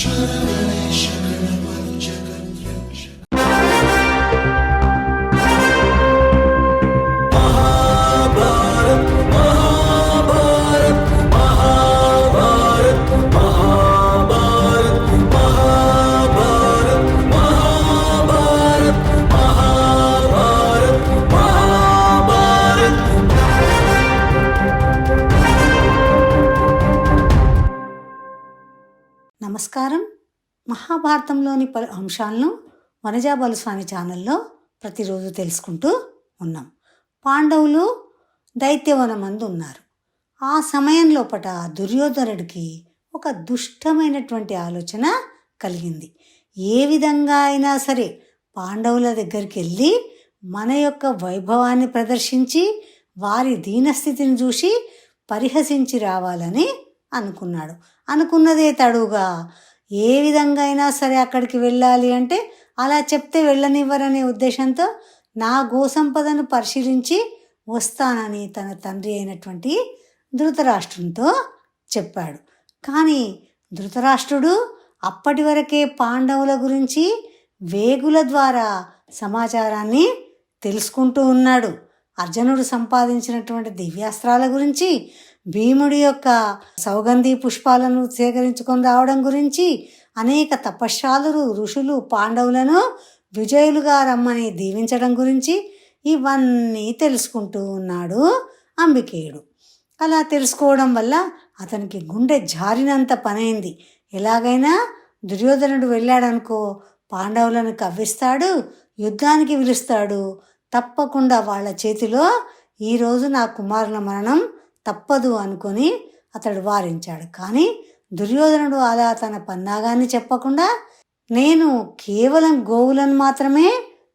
Should have నమస్కారం. మహాభారతంలోని పలు అంశాలను వనజా బాలస్వామి ఛానల్లో ప్రతిరోజు తెలుసుకుంటూ ఉన్నాం. పాండవులు దైత్యవనమందు ఉన్నారు. ఆ సమయం లోపట దుర్యోధనుడికి ఒక దుష్టమైనటువంటి ఆలోచన కలిగింది. ఏ విధంగా అయినా సరే పాండవుల దగ్గరికి వెళ్ళి మన యొక్క వైభవాన్ని ప్రదర్శించి వారి దీనస్థితిని చూసి పరిహసించి రావాలని అనుకున్నాడు. అనుకున్నదే తడుగా ఏ విధంగా అయినా సరే అక్కడికి వెళ్ళాలి అంటే అలా చెప్తే వెళ్ళనివ్వరనే ఉద్దేశంతో నా గోసంపదను పరిశీలించి వస్తానని తన తండ్రి అయినటువంటి ధృతరాష్ట్రునితో చెప్పాడు. కానీ ధృతరాష్ట్రుడు అప్పటి వరకే పాండవుల గురించి వేగుల ద్వారా సమాచారాన్ని తెలుసుకుంటూ ఉన్నాడు. అర్జునుడు సంపాదించినటువంటి దివ్యాస్త్రాల గురించి భీముడి యొక్క సౌగంధి పుష్పాలను సేకరించుకొని రావడం గురించి అనేక తపశ్శాలురు ఋషులు పాండవులను విజయులుగా రమ్మని దీవించడం గురించి ఇవన్నీ తెలుసుకుంటూ ఉన్నాడు అంబికేయుడు. అలా తెలుసుకోవడం వల్ల అతనికి గుండె జారినంత పనైంది. ఎలాగైనా దుర్యోధనుడు వెళ్ళాడనుకో పాండవులను కవ్విస్తాడు యుద్ధానికి పిలుస్తాడు తప్పకుండా వాళ్ళ చేతిలో ఈరోజు నా కుమారుల మరణం తప్పదు అనుకొని అతడు వారించాడు. కానీ దుర్యోధనుడు అలా తన పన్నాగాన్ని చెప్పకుండా నేను కేవలం గోవులను మాత్రమే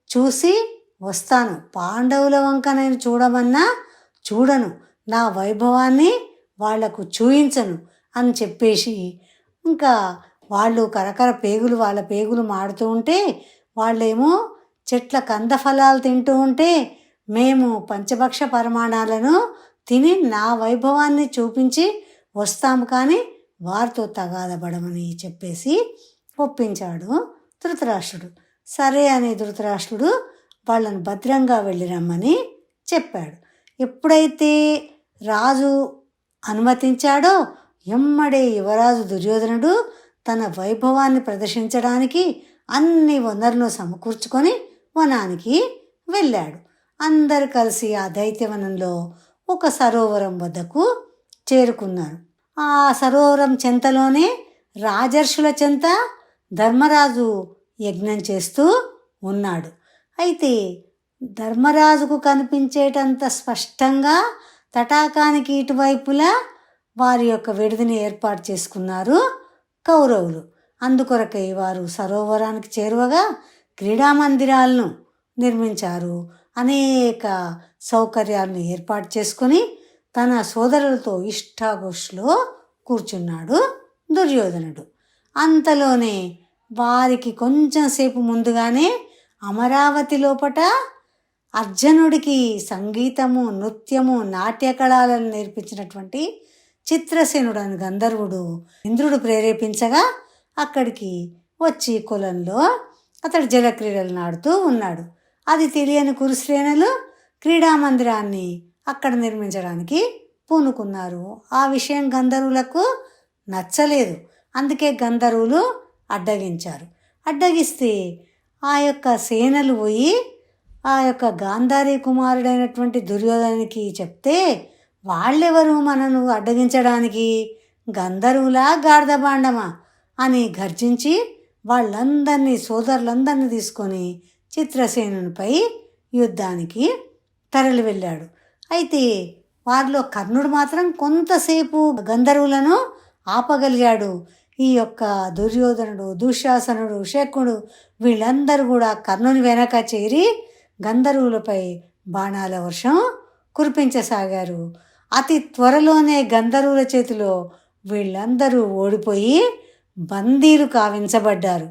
చూసి వస్తాను. పాండవుల వంక నేను చూడమన్నా చూడను. నా వైభవాన్ని వాళ్ళకు చూయించను అని చెప్పేసి ఇంకా వాళ్ళు కరకర పేగులు వాళ్ళ పేగులు మాడుతూ ఉంటే వాళ్ళేమో చెట్ల కంద ఫలాలు తింటూ ఉంటే మేము పంచభక్ష పరిమాణాలను తిని నా వైభవాన్ని చూపించి వస్తాము కానీ వారితో తగాదపడమని చెప్పేసి ఒప్పించాడు ధృతరాష్ట్రుడు. సరే అని ధృతరాష్ట్రుడు వాళ్ళని భద్రంగా వెళ్ళి రమ్మని చెప్పాడు. ఎప్పుడైతే రాజు అనుమతించాడో ఎమ్మడే యువరాజు దుర్యోధనుడు తన వైభవాన్ని ప్రదర్శించడానికి అన్ని వనరులను సమకూర్చుకొని వనానికి వెళ్ళాడు. అందరు కలిసి ఆ దైత్యవనంలో ఒక సరోవరం వద్దకు చేరుకున్నారు. ఆ సరోవరం చెంతలోనే రాజర్షుల చెంత ధర్మరాజు యజ్ఞం చేస్తూ ఉన్నాడు. అయితే ధర్మరాజుకు కనిపించేటంత స్పష్టంగా తటాకానికి ఇటువైపులా వారి యొక్క విడిదిని ఏర్పాటు చేసుకున్నారు కౌరవులు. అందుకొరకై వారు సరోవరానికి చేరువగా క్రీడా మందిరాలను నిర్మించారు. అనేక సౌకర్యాలను ఏర్పాటు చేసుకొని తన సోదరులతో ఇష్టాగోష్లో కూర్చున్నాడు దుర్యోధనుడు. అంతలోనే వారికి కొంచెం సేపు ముందుగానే అమరావతి లోపట అర్జునుడికి సంగీతము నృత్యము నాట్య కళలను నేర్పించినటువంటి చిత్రసేనుడు అని గంధర్వుడు ఇంద్రుడు ప్రేరేపించగా అక్కడికి వచ్చి కులంలో అతడు జలక్రీడలను ఆడుతూ ఉన్నాడు. అది తెలియని కురుశ్రేణులు క్రీడా మందిరాన్ని అక్కడ నిర్మించడానికి పూనుకున్నారు. ఆ విషయం గంధర్వులకు నచ్చలేదు. అందుకే గంధర్వులు అడ్డగించారు. అడ్డగిస్తే ఆ యొక్క సేనలు పోయి ఆ యొక్క గాంధారి కుమారుడైనటువంటి దుర్యోధనికి చెప్తే వాళ్ళెవరు మనను అడ్డగించడానికి? గంధర్వులా గార్ధబాండమా అని గర్జించి వాళ్ళందరినీ సోదరులందరినీ తీసుకొని చిత్రసేనునిపై యుద్ధానికి తరలి వెళ్ళాడు. అయితే వారిలో కర్ణుడు మాత్రం కొంతసేపు గంధర్వులను ఆపగలిగాడు. ఈ యొక్క దుర్యోధనుడు దుశ్శాసనుడు శకుడు వీళ్ళందరూ కూడా కర్ణుని వెనక చేరి గంధర్వులపై బాణాల వర్షం కురిపించసాగారు. అతి త్వరలోనే గంధర్వుల చేతిలో వీళ్ళందరూ ఓడిపోయి బందీలు కావించబడ్డారు.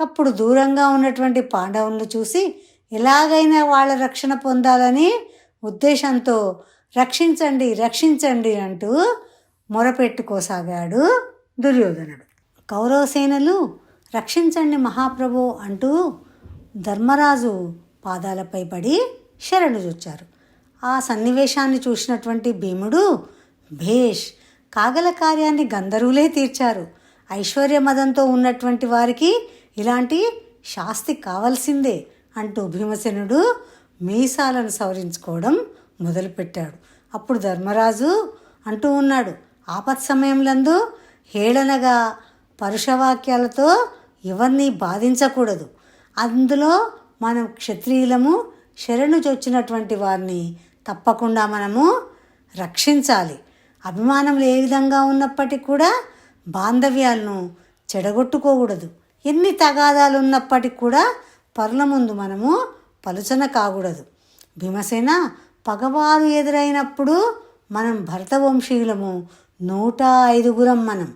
అప్పుడు దూరంగా ఉన్నటువంటి పాండవులను చూసి ఎలాగైనా వాళ్ళ రక్షణ పొందాలని ఉద్దేశంతో రక్షించండి రక్షించండి అంటూ మొరపెట్టుకోసాగాడు దుర్యోధనుడు. కౌరవసేనలు రక్షించండి మహాప్రభు అంటూ ధర్మరాజు పాదాలపై పడి శరణు చూచారు. ఆ సన్నివేశాన్ని చూసినటువంటి భీముడు భేష్ కాగల కార్యాన్ని గంధర్వులే తీర్చారు. ఐశ్వర్య మదంతో ఉన్నటువంటి వారికి ఇలాంటి శాస్తి కావాల్సిందే అంటూ భీమసేనుడు మీసాలను సవరించుకోవడం మొదలుపెట్టాడు. అప్పుడు ధర్మరాజు అంటూ ఉన్నాడు ఆపత్ సమయంలందు హేళనగా పరుషవాక్యాలతో ఎవరిని బాధించకూడదు. అందులో మనం క్షత్రియులము శరణు చొచ్చినటువంటి వారిని తప్పకుండా మనము రక్షించాలి. అభిమానములు ఏ విధంగా ఉన్నప్పటికీ కూడా బాంధవ్యాలను చెడగొట్టుకోకూడదు. ఎన్ని తగాదాలు ఉన్నప్పటికీ కూడా పరుల ముందు మనము పలుచన కాకూడదు. భీమసేన పగవారు ఎదురైనప్పుడు మనం భరత వంశీయులము నూట ఐదుగురం మనం.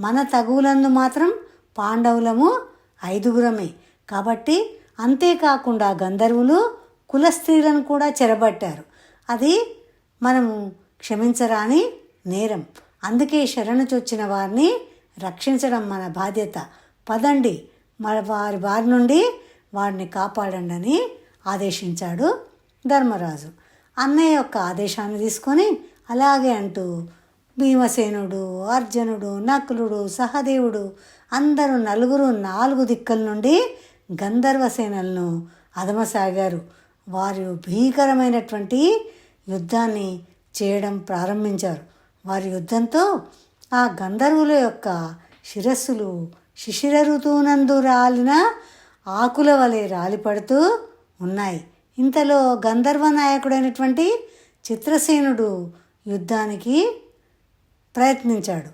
మన తగువులందు మాత్రం పాండవులము ఐదుగురమే. కాబట్టి అంతేకాకుండా గంధర్వులు కుల స్త్రీలను కూడా చెరబట్టారు. అది మనము క్షమించరాని నేరం. అందుకే శరణు చొచ్చిన వారిని రక్షించడం మన బాధ్యత. పదండి మన వారి వారి నుండి వారిని కాపాడండి అని ఆదేశించాడు ధర్మరాజు. అన్నయ్య యొక్క ఆదేశాన్ని తీసుకొని అలాగే అంటూ భీమసేనుడు అర్జునుడు నకులుడు సహదేవుడు అందరూ నలుగురు నాలుగు దిక్కుల నుండి గంధర్వ సేనలను అదమసాగారు వారు భీకరమైనటువంటి యుద్ధాన్ని చేయడం ప్రారంభించారు. వారి యుద్ధంతో ఆ గంధర్వుల యొక్క శిరస్సులు శిశిర ఋతువునందు రాలిన ఆకుల వలె రాలిపడుతూ ఉన్నాయి. ఇంతలో గంధర్వ నాయకుడైనటువంటి చిత్రసేనుడు యుద్ధానికి ప్రయత్నించాడు.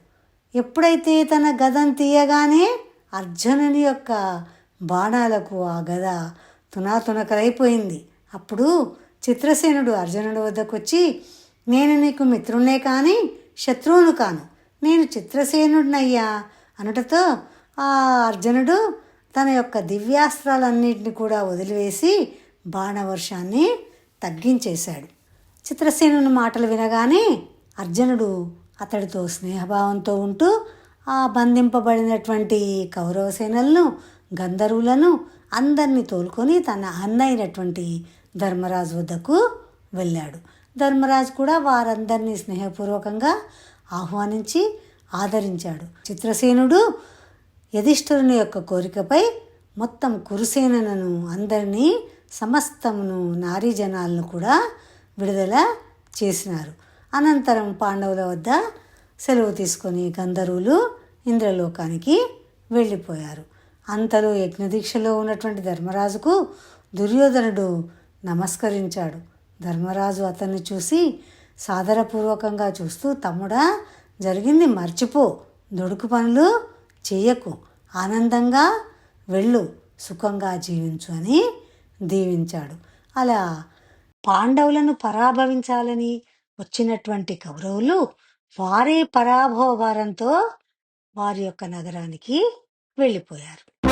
ఎప్పుడైతే తన గదం తీయగానే అర్జునుని యొక్క బాణాలకు ఆ గద తునాతునకలైపోయింది. అప్పుడు చిత్రసేనుడు అర్జునుడి వద్దకు వచ్చి నేను నీకు మిత్రుణ్ణే కానీ శత్రువును కాను. నేను చిత్రసేనుడినయ్యా. అనటతో ఆ అర్జునుడు తన యొక్క దివ్యాస్త్రాలన్నింటిని కూడా వదిలివేసి బాణవర్షాన్ని తగ్గించేశాడు. చిత్రసేనుని మాటలు వినగానే అర్జునుడు అతడితో స్నేహభావంతో ఉంటూ ఆ బంధింపబడినటువంటి కౌరవ సేనలను గంధర్వులను అందరినీ తోలుకొని తన అన్నైనటువంటి ధర్మరాజు వద్దకు వెళ్ళాడు. ధర్మరాజు కూడా వారందరినీ స్నేహపూర్వకంగా ఆహ్వానించి ఆదరించాడు. చిత్రసేనుడు యధిష్ఠరుని యొక్క కోరికపై మొత్తం కురుసేనను అందరినీ సమస్తమును నారీ జనాలను కూడా విడుదల చేసినారు. అనంతరం పాండవుల వద్ద సెలవు తీసుకొని గంధర్వులు ఇంద్రలోకానికి వెళ్ళిపోయారు. అంతలో యజ్ఞదీక్షలో ఉన్నటువంటి ధర్మరాజుకు దుర్యోధనుడు నమస్కరించాడు. ధర్మరాజు అతన్ని చూసి సాదరపూర్వకంగా చూస్తూ తమ్ముడా జరిగింది మర్చిపో. దొడుకు పనులు చేయకు ఆనందంగా వెళ్ళు. సుఖంగా జీవించు అని దీవించాడు. అలా పాండవులను పరాభవించాలని వచ్చినటువంటి కౌరవులు వారే పరాభవ భారంతో వారి యొక్క నగరానికి వెళ్ళిపోయారు.